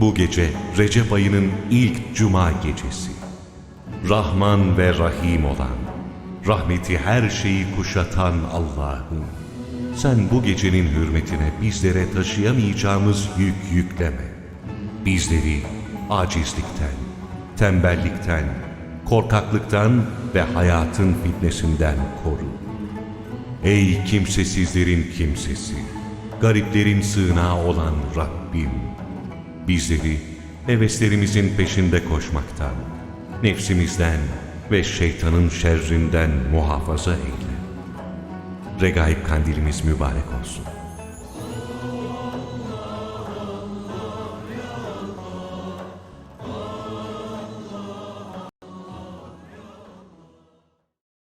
Bu gece Recep ayının ilk cuma gecesi. Rahman ve Rahim olan, rahmeti her şeyi kuşatan Allah'ım. Sen bu gecenin hürmetine bizlere taşıyamayacağımız yük yükleme. Bizleri acizlikten, tembellikten, korkaklıktan ve hayatın fitnesinden koru. Ey kimsesizlerin kimsesi, gariplerin sığınağı olan Rabbim, bizleri heveslerimizin peşinde koşmaktan, nefsimizden ve şeytanın şerrinden muhafaza eyle. Regaib kandilimiz mübarek olsun.